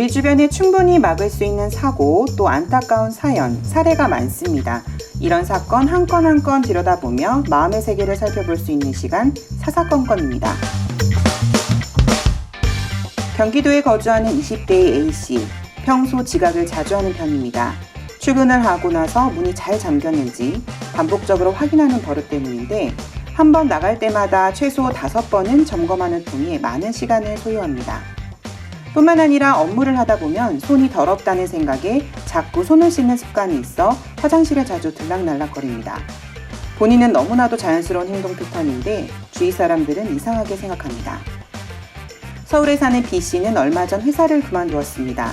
우리 주변에 충분히 막을 수 있는 사고 또 안타까운 사연, 사례가 많습니다. 이런 사건 한 건 한 건 들여다보며 마음의 세계를 살펴볼 수 있는 시간 사사건건입니다. 경기도에 거주하는 20대의 A씨. 평소 지각을 자주 하는 편입니다. 출근을 하고 나서 문이 잘 잠겼는지 반복적으로 확인하는 버릇 때문인데 한 번 나갈 때마다 최소 다섯 번은 점검하는 통에 많은 시간을 소요합니다. 뿐만 아니라 업무를 하다 보면 손이 더럽다는 생각에 자꾸 손을 씻는 습관이 있어 화장실에 자주 들락날락거립니다. 본인은 너무나도 자연스러운 행동 패턴인데 주위 사람들은 이상하게 생각합니다. 서울에 사는 B 씨는 얼마 전 회사를 그만두었습니다.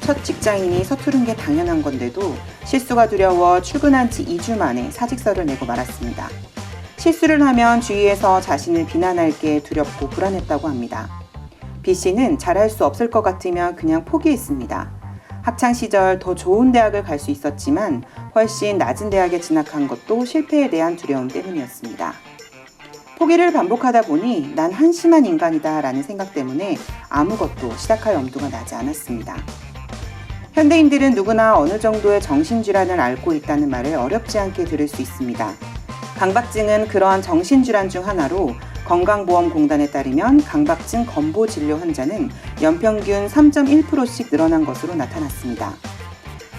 첫 직장인이 서투른 게 당연한 건데도 실수가 두려워 출근한 지 2주 만에 사직서를 내고 말았습니다. 실수를 하면 주위에서 자신을 비난할 게 두렵고 불안했다고 합니다. B 씨는 잘할 수 없을 것 같으면 그냥 포기했습니다. 학창 시절 더 좋은 대학을 갈 수 있었지만 훨씬 낮은 대학에 진학한 것도 실패에 대한 두려움 때문이었습니다. 포기를 반복하다 보니 난 한심한 인간이다 라는 생각 때문에 아무것도 시작할 엄두가 나지 않았습니다. 현대인들은 누구나 어느 정도의 정신질환을 앓고 있다는 말을 어렵지 않게 들을 수 있습니다. 강박증은 그러한 정신질환 중 하나로 건강보험공단에 따르면 강박증 건보 진료 환자는 연평균 3.1%씩 늘어난 것으로 나타났습니다.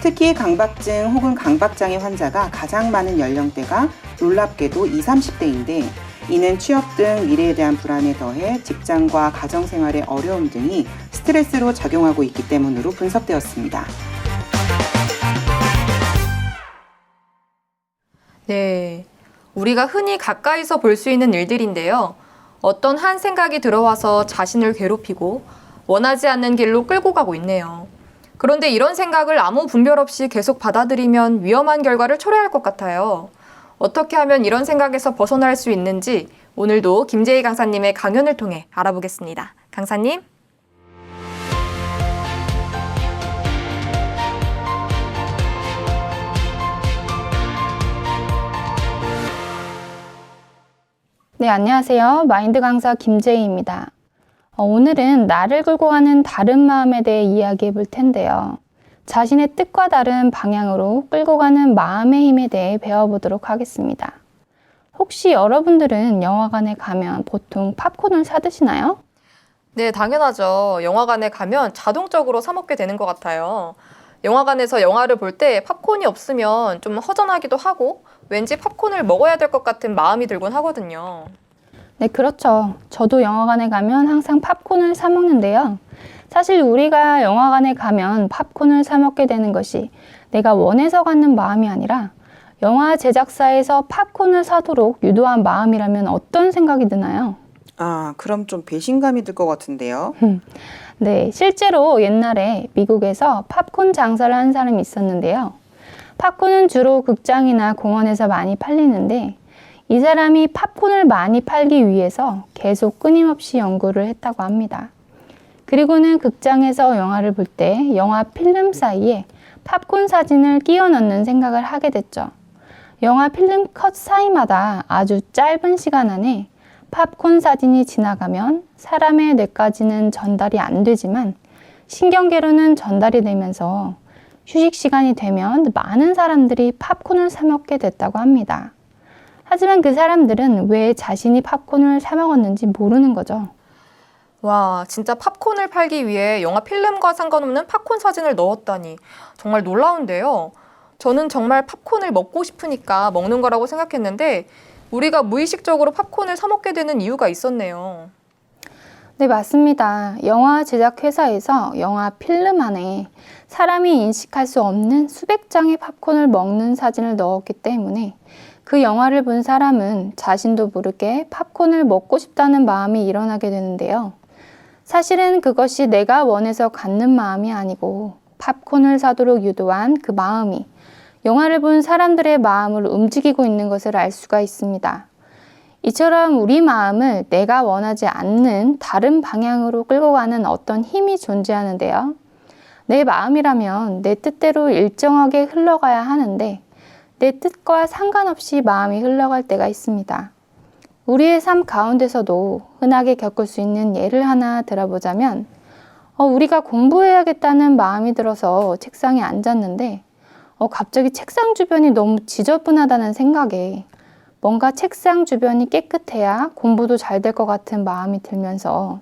특히 강박증 혹은 강박장애 환자가 가장 많은 연령대가 놀랍게도 20, 30대인데 이는 취업 등 미래에 대한 불안에 더해 직장과 가정생활의 어려움 등이 스트레스로 작용하고 있기 때문으로 분석되었습니다. 네. 우리가 흔히 가까이서 볼 수 있는 일들인데요. 어떤 한 생각이 들어와서 자신을 괴롭히고 원하지 않는 길로 끌고 가고 있네요. 그런데 이런 생각을 아무 분별 없이 계속 받아들이면 위험한 결과를 초래할 것 같아요. 어떻게 하면 이런 생각에서 벗어날 수 있는지 오늘도 김재희 강사님의 강연을 통해 알아보겠습니다. 강사님. 네, 안녕하세요. 마인드 강사 김재희입니다. 어, 오늘은 나를 끌고 가는 다른 마음에 대해 이야기해 볼 텐데요. 자신의 뜻과 다른 방향으로 끌고 가는 마음의 힘에 대해 배워보도록 하겠습니다. 혹시 여러분들은 영화관에 가면 보통 팝콘을 사 드시나요? 네, 당연하죠. 영화관에 가면 자동적으로 사 먹게 되는 것 같아요. 영화관에서 영화를 볼 때 팝콘이 없으면 좀 허전하기도 하고 왠지 팝콘을 먹어야 될 것 같은 마음이 들곤 하거든요. 네, 그렇죠. 저도 영화관에 가면 항상 팝콘을 사 먹는데요. 사실 우리가 영화관에 가면 팝콘을 사 먹게 되는 것이 내가 원해서 갖는 마음이 아니라 영화 제작사에서 팝콘을 사도록 유도한 마음이라면 어떤 생각이 드나요? 아, 그럼 좀 배신감이 들 것 같은데요. 네, 실제로 옛날에 미국에서 팝콘 장사를 한 사람이 있었는데요. 팝콘은 주로 극장이나 공원에서 많이 팔리는데 이 사람이 팝콘을 많이 팔기 위해서 계속 끊임없이 연구를 했다고 합니다. 그리고는 극장에서 영화를 볼 때 영화 필름 사이에 팝콘 사진을 끼워 넣는 생각을 하게 됐죠. 영화 필름 컷 사이마다 아주 짧은 시간 안에 팝콘 사진이 지나가면 사람의 뇌까지는 전달이 안 되지만 신경계로는 전달이 되면서 휴식 시간이 되면 많은 사람들이 팝콘을 사 먹게 됐다고 합니다. 하지만 그 사람들은 왜 자신이 팝콘을 사 먹었는지 모르는 거죠. 와, 진짜 팝콘을 팔기 위해 영화 필름과 상관없는 팝콘 사진을 넣었다니 정말 놀라운데요. 저는 정말 팝콘을 먹고 싶으니까 먹는 거라고 생각했는데 우리가 무의식적으로 팝콘을 사 먹게 되는 이유가 있었네요. 네, 맞습니다. 영화 제작 회사에서 영화 필름 안에 사람이 인식할 수 없는 수백 장의 팝콘을 먹는 사진을 넣었기 때문에 그 영화를 본 사람은 자신도 모르게 팝콘을 먹고 싶다는 마음이 일어나게 되는데요. 사실은 그것이 내가 원해서 갖는 마음이 아니고 팝콘을 사도록 유도한 그 마음이 영화를 본 사람들의 마음을 움직이고 있는 것을 알 수가 있습니다. 이처럼 우리 마음을 내가 원하지 않는 다른 방향으로 끌고 가는 어떤 힘이 존재하는데요. 내 마음이라면 내 뜻대로 일정하게 흘러가야 하는데 내 뜻과 상관없이 마음이 흘러갈 때가 있습니다. 우리의 삶 가운데서도 흔하게 겪을 수 있는 예를 하나 들어보자면 어, 우리가 공부해야겠다는 마음이 들어서 책상에 앉았는데 어, 갑자기 책상 주변이 너무 지저분하다는 생각에 뭔가 책상 주변이 깨끗해야 공부도 잘 될 것 같은 마음이 들면서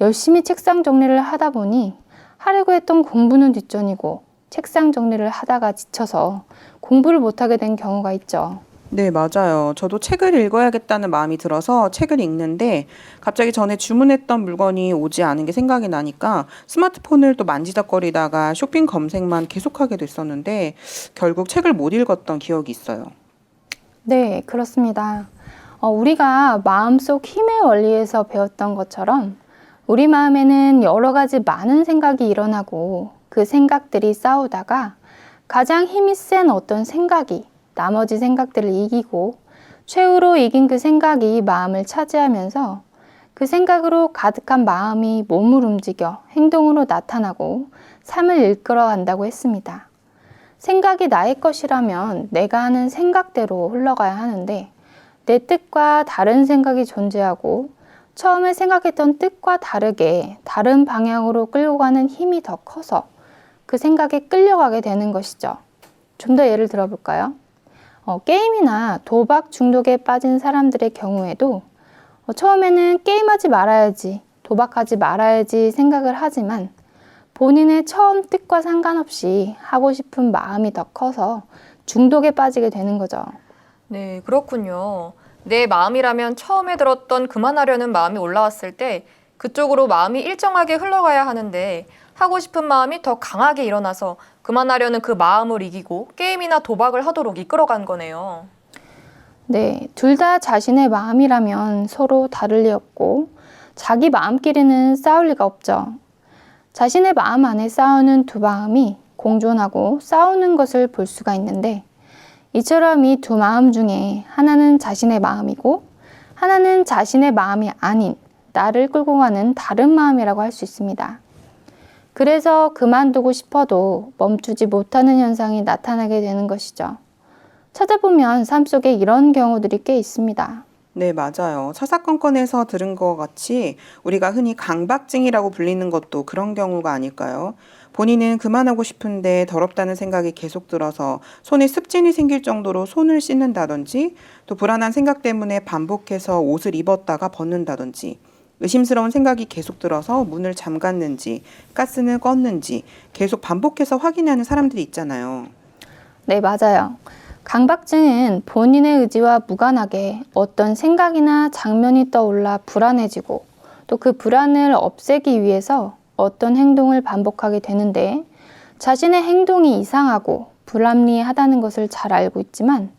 열심히 책상 정리를 하다 보니 하려고 했던 공부는 뒷전이고 책상 정리를 하다가 지쳐서 공부를 못하게 된 경우가 있죠. 네, 맞아요. 저도 책을 읽어야겠다는 마음이 들어서 책을 읽는데 갑자기 전에 주문했던 물건이 오지 않은 게 생각이 나니까 스마트폰을 또 만지작거리다가 쇼핑 검색만 계속하게 됐었는데 결국 책을 못 읽었던 기억이 있어요. 네, 그렇습니다. 어, 우리가 마음속 힘의 원리에서 배웠던 것처럼 우리 마음에는 여러 가지 많은 생각이 일어나고 그 생각들이 싸우다가 가장 힘이 센 어떤 생각이 나머지 생각들을 이기고 최후로 이긴 그 생각이 마음을 차지하면서 그 생각으로 가득한 마음이 몸을 움직여 행동으로 나타나고 삶을 이끌어 간다고 했습니다. 생각이 나의 것이라면 내가 하는 생각대로 흘러가야 하는데 내 뜻과 다른 생각이 존재하고 처음에 생각했던 뜻과 다르게 다른 방향으로 끌고 가는 힘이 더 커서 그 생각에 끌려가게 되는 것이죠. 좀 더 예를 들어볼까요? 어, 게임이나 도박 중독에 빠진 사람들의 경우에도 어, 처음에는 게임하지 말아야지, 도박하지 말아야지 생각을 하지만 본인의 처음 뜻과 상관없이 하고 싶은 마음이 더 커서 중독에 빠지게 되는 거죠. 네, 그렇군요. 내 마음이라면 처음에 들었던 그만하려는 마음이 올라왔을 때 그쪽으로 마음이 일정하게 흘러가야 하는데 하고 싶은 마음이 더 강하게 일어나서 그만하려는 그 마음을 이기고 게임이나 도박을 하도록 이끌어간 거네요. 네, 둘 다 자신의 마음이라면 서로 다를 리 없고 자기 마음끼리는 싸울 리가 없죠. 자신의 마음 안에 싸우는 두 마음이 공존하고 싸우는 것을 볼 수가 있는데 이처럼 이 두 마음 중에 하나는 자신의 마음이고 하나는 자신의 마음이 아닌 나를 끌고 가는 다른 마음이라고 할 수 있습니다. 그래서 그만두고 싶어도 멈추지 못하는 현상이 나타나게 되는 것이죠. 찾아보면 삶 속에 이런 경우들이 꽤 있습니다. 네, 맞아요. 사사건건에서 들은 것 같이 우리가 흔히 강박증이라고 불리는 것도 그런 경우가 아닐까요? 본인은 그만하고 싶은데 더럽다는 생각이 계속 들어서 손에 습진이 생길 정도로 손을 씻는다든지 또 불안한 생각 때문에 반복해서 옷을 입었다가 벗는다든지 의심스러운 생각이 계속 들어서 문을 잠갔는지 가스는 껐는지 계속 반복해서 확인하는 사람들이 있잖아요. 네, 맞아요. 강박증은 본인의 의지와 무관하게 어떤 생각이나 장면이 떠올라 불안해지고 또 그 불안을 없애기 위해서 어떤 행동을 반복하게 되는데 자신의 행동이 이상하고 불합리하다는 것을 잘 알고 있지만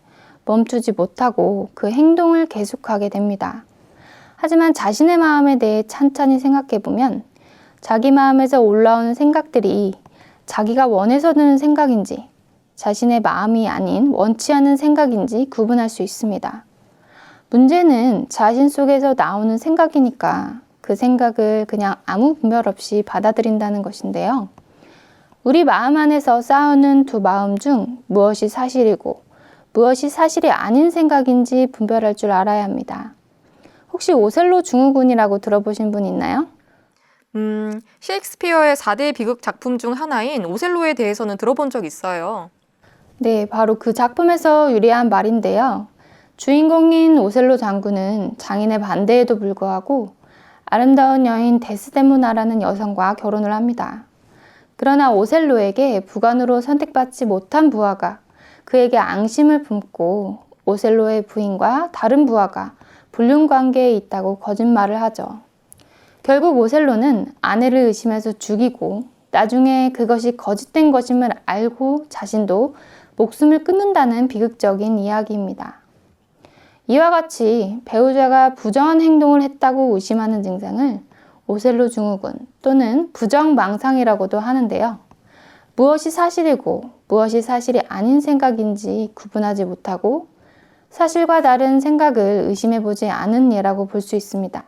멈추지 못하고 그 행동을 계속하게 됩니다. 하지만 자신의 마음에 대해 찬찬히 생각해 보면 자기 마음에서 올라오는 생각들이 자기가 원해서 드는 생각인지 자신의 마음이 아닌 원치 않은 생각인지 구분할 수 있습니다. 문제는 자신 속에서 나오는 생각이니까 그 생각을 그냥 아무 분별 없이 받아들인다는 것인데요. 우리 마음 안에서 싸우는 두 마음 중 무엇이 사실이고 무엇이 사실이 아닌 생각인지 분별할 줄 알아야 합니다. 혹시 오셀로 증후군이라고 들어보신 분 있나요? 음, 셰익스피어의 4대 비극 작품 중 하나인 오셀로에 대해서는 들어본 적 있어요. 네, 바로 그 작품에서 유래한 말인데요. 주인공인 오셀로 장군은 장인의 반대에도 불구하고 아름다운 여인 데스데모나라는 여성과 결혼을 합니다. 그러나 오셀로에게 부관으로 선택받지 못한 부하가 그에게 앙심을 품고 오셀로의 부인과 다른 부하가 불륜 관계에 있다고 거짓말을 하죠. 결국 오셀로는 아내를 의심해서 죽이고 나중에 그것이 거짓된 것임을 알고 자신도 목숨을 끊는다는 비극적인 이야기입니다. 이와 같이 배우자가 부정한 행동을 했다고 의심하는 증상을 오셀로 증후군 또는 부정망상이라고도 하는데요. 무엇이 사실이고 무엇이 사실이 아닌 생각인지 구분하지 못하고 사실과 다른 생각을 의심해 보지 않은 예라고 볼 수 있습니다.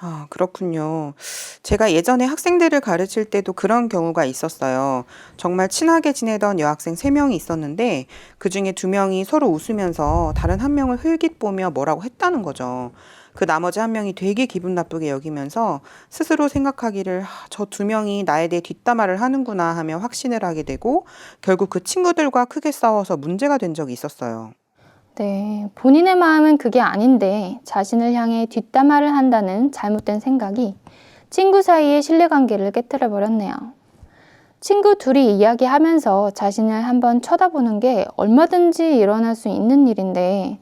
아, 그렇군요. 제가 예전에 학생들을 가르칠 때도 그런 경우가 있었어요. 정말 친하게 지내던 여학생 세명이 있었는데 그 중에 두명이 서로 웃으면서 다른 한 명을 흘깃 보며 뭐라고 했다는 거죠. 그 나머지 한 명이 되게 기분 나쁘게 여기면서 스스로 생각하기를 저두 명이 나에 대해 뒷담화를 하는구나 하며 확신을 하게 되고 결국 그 친구들과 크게 싸워서 문제가 된 적이 있었어요. 네, 본인의 마음은 그게 아닌데 자신을 향해 뒷담화를 한다는 잘못된 생각이 친구 사이의 신뢰관계를 깨뜨려 버렸네요. 친구 둘이 이야기하면서 자신을 한번 쳐다보는 게 얼마든지 일어날 수 있는 일인데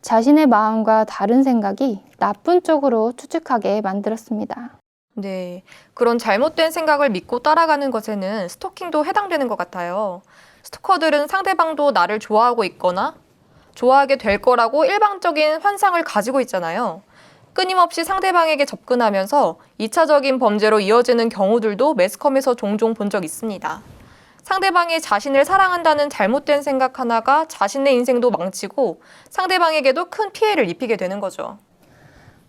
자신의 마음과 다른 생각이 나쁜 쪽으로 추측하게 만들었습니다. 네. 그런 잘못된 생각을 믿고 따라가는 것에는 스토킹도 해당되는 것 같아요. 스토커들은 상대방도 나를 좋아하고 있거나 좋아하게 될 거라고 일방적인 환상을 가지고 있잖아요. 끊임없이 상대방에게 접근하면서 2차적인 범죄로 이어지는 경우들도 매스컴에서 종종 본 적 있습니다. 상대방이 자신을 사랑한다는 잘못된 생각 하나가 자신의 인생도 망치고 상대방에게도 큰 피해를 입히게 되는 거죠.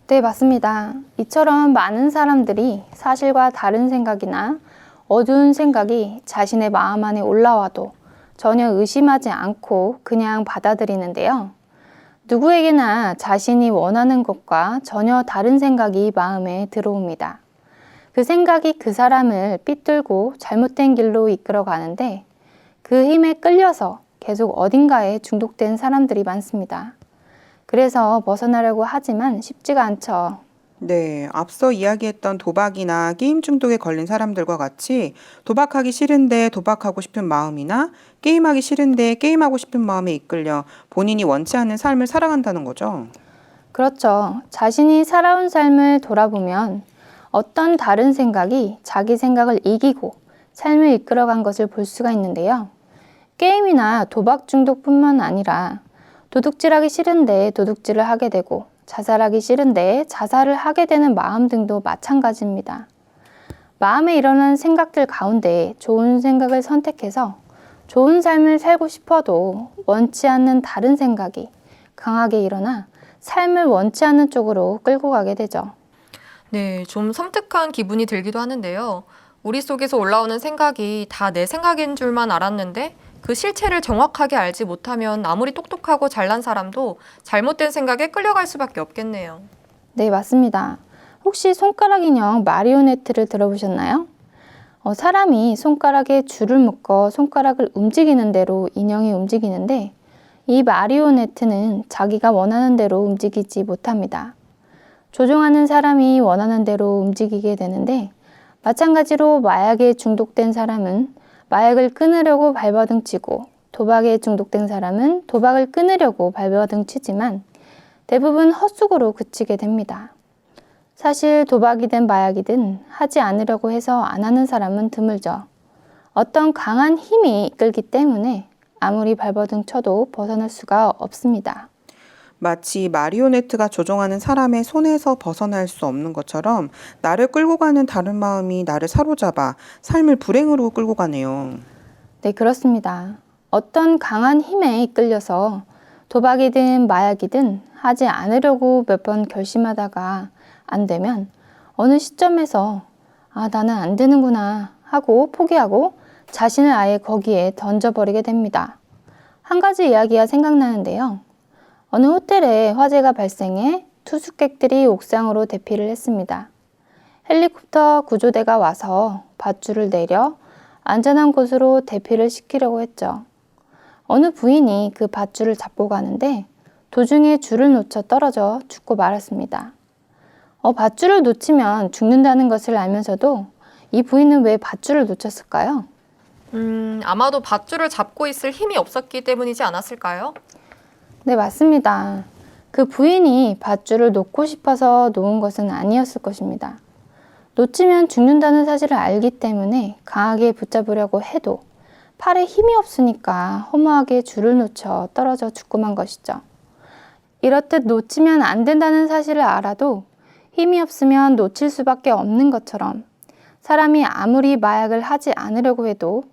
네, 맞습니다. 이처럼 많은 사람들이 사실과 다른 생각이나 어두운 생각이 자신의 마음 안에 올라와도 전혀 의심하지 않고 그냥 받아들이는데요. 누구에게나 자신이 원하는 것과 전혀 다른 생각이 마음에 들어옵니다. 그 생각이 그 사람을 삐뚤고 잘못된 길로 이끌어 가는데 그 힘에 끌려서 계속 어딘가에 중독된 사람들이 많습니다. 그래서 벗어나려고 하지만 쉽지가 않죠. 네, 앞서 이야기했던 도박이나 게임 중독에 걸린 사람들과 같이 도박하기 싫은데 도박하고 싶은 마음이나 게임하기 싫은데 게임하고 싶은 마음에 이끌려 본인이 원치 않는 삶을 살아간다는 거죠. 그렇죠. 자신이 살아온 삶을 돌아보면 어떤 다른 생각이 자기 생각을 이기고 삶을 이끌어간 것을 볼 수가 있는데요. 게임이나 도박 중독뿐만 아니라 도둑질하기 싫은데 도둑질을 하게 되고 자살하기 싫은데 자살을 하게 되는 마음 등도 마찬가지입니다. 마음에 일어나는 생각들 가운데 좋은 생각을 선택해서 좋은 삶을 살고 싶어도 원치 않는 다른 생각이 강하게 일어나 삶을 원치 않는 쪽으로 끌고 가게 되죠. 네, 좀 섬뜩한 기분이 들기도 하는데요. 우리 속에서 올라오는 생각이 다 내 생각인 줄만 알았는데 그 실체를 정확하게 알지 못하면 아무리 똑똑하고 잘난 사람도 잘못된 생각에 끌려갈 수밖에 없겠네요. 네, 맞습니다. 혹시 손가락 인형 마리오네트를 들어보셨나요? 어, 사람이 손가락에 줄을 묶어 손가락을 움직이는 대로 인형이 움직이는데 이 마리오네트는 자기가 원하는 대로 움직이지 못합니다. 조종하는 사람이 원하는 대로 움직이게 되는데 마찬가지로 마약에 중독된 사람은 마약을 끊으려고 발버둥 치고 도박에 중독된 사람은 도박을 끊으려고 발버둥 치지만 대부분 헛수고로 그치게 됩니다. 사실 도박이든 마약이든 하지 않으려고 해서 안 하는 사람은 드물죠. 어떤 강한 힘이 이끌기 때문에 아무리 발버둥 쳐도 벗어날 수가 없습니다. 마치 마리오네트가 조종하는 사람의 손에서 벗어날 수 없는 것처럼 나를 끌고 가는 다른 마음이 나를 사로잡아 삶을 불행으로 끌고 가네요. 네, 그렇습니다. 어떤 강한 힘에 이끌려서 도박이든 마약이든 하지 않으려고 몇 번 결심하다가 안 되면 어느 시점에서 아, 나는 안 되는구나 하고 포기하고 자신을 아예 거기에 던져버리게 됩니다. 한 가지 이야기가 생각나는데요. 어느 호텔에 화재가 발생해 투숙객들이 옥상으로 대피를 했습니다. 헬리콥터 구조대가 와서 밧줄을 내려 안전한 곳으로 대피를 시키려고 했죠. 어느 부인이 그 밧줄을 잡고 가는데 도중에 줄을 놓쳐 떨어져 죽고 말았습니다. 어, 밧줄을 놓치면 죽는다는 것을 알면서도 이 부인은 왜 밧줄을 놓쳤을까요? 음, 아마도 밧줄을 잡고 있을 힘이 없었기 때문이지 않았을까요? 네, 맞습니다. 그 부인이 밧줄을 놓고 싶어서 놓은 것은 아니었을 것입니다. 놓치면 죽는다는 사실을 알기 때문에 강하게 붙잡으려고 해도 팔에 힘이 없으니까 허무하게 줄을 놓쳐 떨어져 죽고 만 것이죠. 이렇듯 놓치면 안 된다는 사실을 알아도 힘이 없으면 놓칠 수밖에 없는 것처럼 사람이 아무리 마약을 하지 않으려고 해도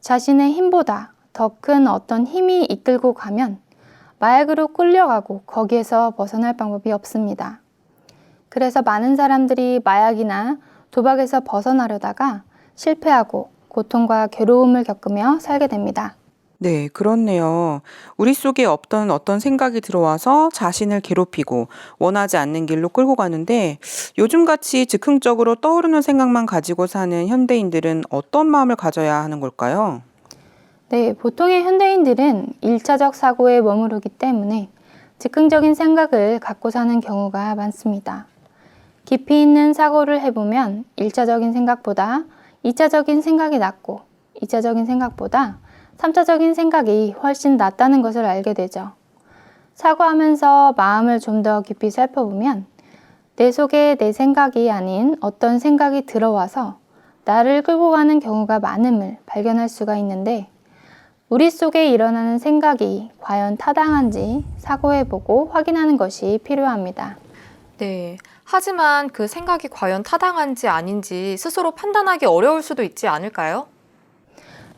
자신의 힘보다 더 큰 어떤 힘이 이끌고 가면 마약으로 끌려가고 거기에서 벗어날 방법이 없습니다. 그래서 많은 사람들이 마약이나 도박에서 벗어나려다가 실패하고 고통과 괴로움을 겪으며 살게 됩니다. 네, 그렇네요. 우리 속에 없던 어떤 생각이 들어와서 자신을 괴롭히고 원하지 않는 길로 끌고 가는데 요즘같이 즉흥적으로 떠오르는 생각만 가지고 사는 현대인들은 어떤 마음을 가져야 하는 걸까요? 네, 보통의 현대인들은 일차적 사고에 머무르기 때문에 즉흥적인 생각을 갖고 사는 경우가 많습니다. 깊이 있는 사고를 해보면 일차적인 생각보다 이차적인 생각이 낫고 이차적인 생각보다 삼차적인 생각이 훨씬 낫다는 것을 알게 되죠. 사고하면서 마음을 좀 더 깊이 살펴보면 내 속에 내 생각이 아닌 어떤 생각이 들어와서 나를 끌고 가는 경우가 많음을 발견할 수가 있는데 우리 속에 일어나는 생각이 과연 타당한지 사고해보고 확인하는 것이 필요합니다. 네. 하지만 그 생각이 과연 타당한지 아닌지 스스로 판단하기 어려울 수도 있지 않을까요?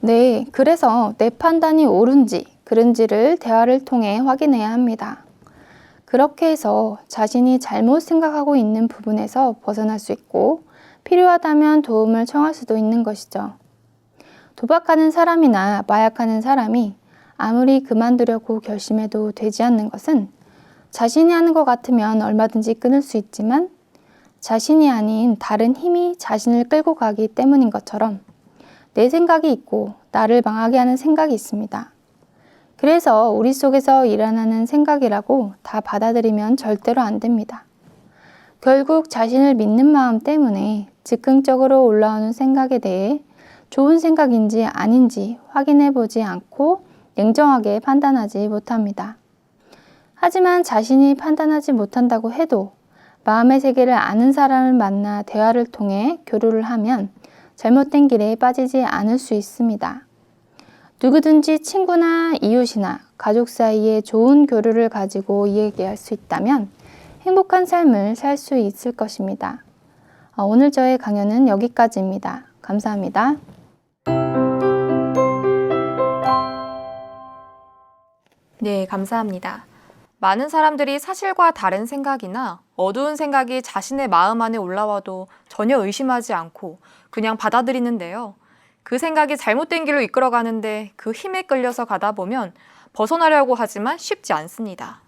네, 그래서 내 판단이 옳은지 그른지를 대화를 통해 확인해야 합니다. 그렇게 해서 자신이 잘못 생각하고 있는 부분에서 벗어날 수 있고 필요하다면 도움을 청할 수도 있는 것이죠. 도박하는 사람이나 마약하는 사람이 아무리 그만두려고 결심해도 되지 않는 것은 자신이 하는 것 같으면 얼마든지 끊을 수 있지만 자신이 아닌 다른 힘이 자신을 끌고 가기 때문인 것처럼 내 생각이 있고 나를 망하게 하는 생각이 있습니다. 그래서 우리 속에서 일어나는 생각이라고 다 받아들이면 절대로 안 됩니다. 결국 자신을 믿는 마음 때문에 즉흥적으로 올라오는 생각에 대해 좋은 생각인지 아닌지 확인해 보지 않고 냉정하게 판단하지 못합니다. 하지만 자신이 판단하지 못한다고 해도 마음의 세계를 아는 사람을 만나 대화를 통해 교류를 하면 잘못된 길에 빠지지 않을 수 있습니다. 누구든지 친구나 이웃이나 가족 사이에 좋은 교류를 가지고 이야기할 수 있다면 행복한 삶을 살 수 있을 것입니다. 어, 오늘 저의 강연은 여기까지입니다. 감사합니다. 네, 감사합니다. 많은 사람들이 사실과 다른 생각이나 어두운 생각이 자신의 마음 안에 올라와도 전혀 의심하지 않고 그냥 받아들이는데요. 그 생각이 잘못된 길로 이끌어가는데 그 힘에 끌려서 가다 보면 벗어나려고 하지만 쉽지 않습니다.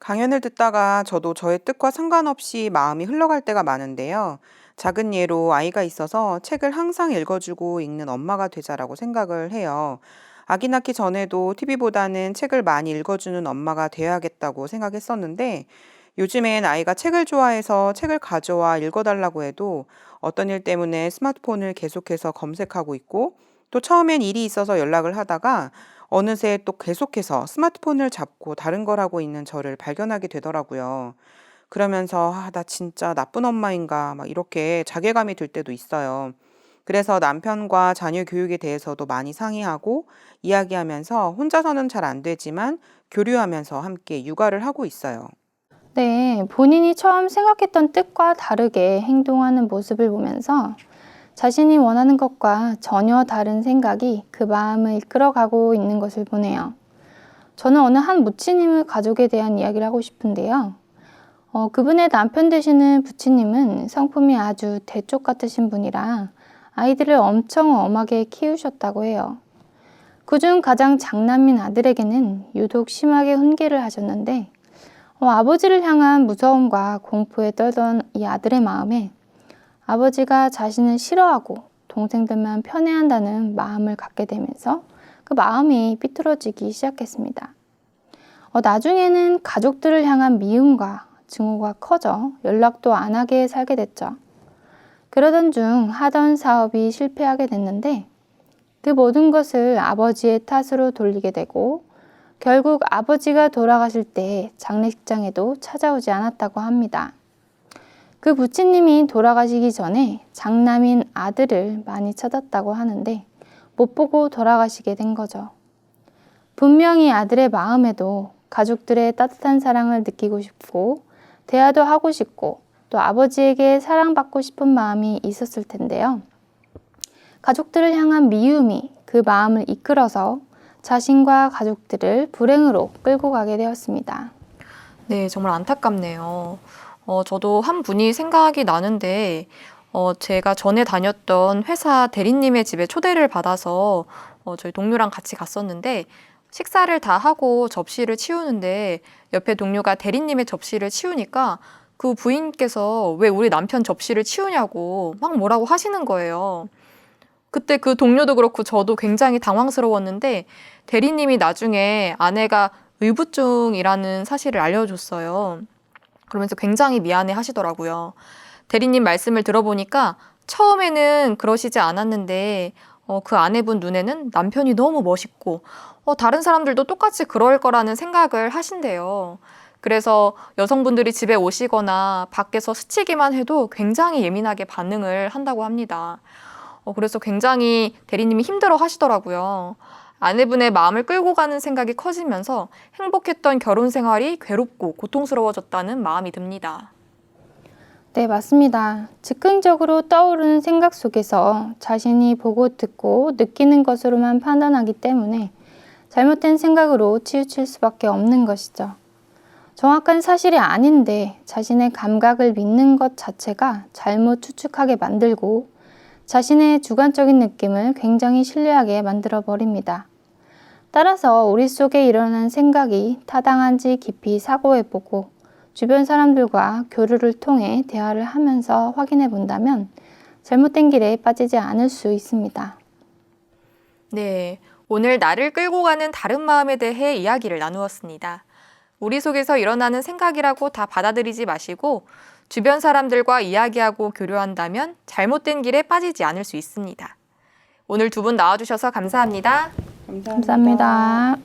강연을 듣다가 저도 저의 뜻과 상관없이 마음이 흘러갈 때가 많은데요. 작은 예로 아이가 있어서 책을 항상 읽어주고 읽는 엄마가 되자라고 생각을 해요. 아기 낳기 전에도 TV보다는 책을 많이 읽어주는 엄마가 되어야겠다고 생각했었는데 요즘엔 아이가 책을 좋아해서 책을 가져와 읽어달라고 해도 어떤 일 때문에 스마트폰을 계속해서 검색하고 있고 또 처음엔 일이 있어서 연락을 하다가 어느새 또 계속해서 스마트폰을 잡고 다른 걸 하고 있는 저를 발견하게 되더라고요. 그러면서 아, 나 진짜 나쁜 엄마인가 막 이렇게 자괴감이 들 때도 있어요. 그래서 남편과 자녀 교육에 대해서도 많이 상의하고 이야기하면서 혼자서는 잘 안 되지만 교류하면서 함께 육아를 하고 있어요. 네, 본인이 처음 생각했던 뜻과 다르게 행동하는 모습을 보면서 자신이 원하는 것과 전혀 다른 생각이 그 마음을 이끌어가고 있는 것을 보네요. 저는 어느 한 무치님의 가족에 대한 이야기를 하고 싶은데요. 어, 그분의 남편 되시는 부치님은 성품이 아주 대쪽 같으신 분이라 아이들을 엄청 엄하게 키우셨다고 해요. 그중 가장 장남인 아들에게는 유독 심하게 훈계를 하셨는데 어, 아버지를 향한 무서움과 공포에 떨던 이 아들의 마음에 아버지가 자신을 싫어하고 동생들만 편애한다는 마음을 갖게 되면서 그 마음이 삐뚤어지기 시작했습니다. 어, 나중에는 가족들을 향한 미움과 증오가 커져 연락도 안 하게 살게 됐죠. 그러던 중 하던 사업이 실패하게 됐는데 그 모든 것을 아버지의 탓으로 돌리게 되고 결국 아버지가 돌아가실 때 장례식장에도 찾아오지 않았다고 합니다. 그 부친님이 돌아가시기 전에 장남인 아들을 많이 찾았다고 하는데 못 보고 돌아가시게 된 거죠. 분명히 아들의 마음에도 가족들의 따뜻한 사랑을 느끼고 싶고 대화도 하고 싶고 또 아버지에게 사랑받고 싶은 마음이 있었을 텐데요. 가족들을 향한 미움이 그 마음을 이끌어서 자신과 가족들을 불행으로 끌고 가게 되었습니다. 네, 정말 안타깝네요. 어, 저도 한 분이 생각이 나는데, 어, 제가 전에 다녔던 회사 대리님의 집에 초대를 받아서 어, 저희 동료랑 같이 갔었는데 식사를 다 하고 접시를 치우는데 옆에 동료가 대리님의 접시를 치우니까 그 부인께서 왜 우리 남편 접시를 치우냐고 막 뭐라고 하시는 거예요. 그때 그 동료도 그렇고 저도 굉장히 당황스러웠는데 대리님이 나중에 아내가 의부증이라는 사실을 알려줬어요. 그러면서 굉장히 미안해 하시더라고요. 대리님 말씀을 들어보니까 처음에는 그러시지 않았는데 어, 그 아내분 눈에는 남편이 너무 멋있고 어, 다른 사람들도 똑같이 그럴 거라는 생각을 하신대요. 그래서 여성분들이 집에 오시거나 밖에서 스치기만 해도 굉장히 예민하게 반응을 한다고 합니다. 어, 그래서 굉장히 대리님이 힘들어 하시더라고요. 아내분의 마음을 끌고 가는 생각이 커지면서 행복했던 결혼 생활이 괴롭고 고통스러워졌다는 마음이 듭니다. 네, 맞습니다. 즉흥적으로 떠오르는 생각 속에서 자신이 보고 듣고 느끼는 것으로만 판단하기 때문에 잘못된 생각으로 치우칠 수밖에 없는 것이죠. 정확한 사실이 아닌데 자신의 감각을 믿는 것 자체가 잘못 추측하게 만들고 자신의 주관적인 느낌을 굉장히 신뢰하게 만들어 버립니다. 따라서 우리 속에 일어난 생각이 타당한지 깊이 사고해 보고 주변 사람들과 교류를 통해 대화를 하면서 확인해 본다면 잘못된 길에 빠지지 않을 수 있습니다. 네, 오늘 나를 끌고 가는 다른 마음에 대해 이야기를 나누었습니다. 우리 속에서 일어나는 생각이라고 다 받아들이지 마시고 주변 사람들과 이야기하고 교류한다면 잘못된 길에 빠지지 않을 수 있습니다. 오늘 두 분 나와주셔서 감사합니다. 감사합니다. 감사합니다.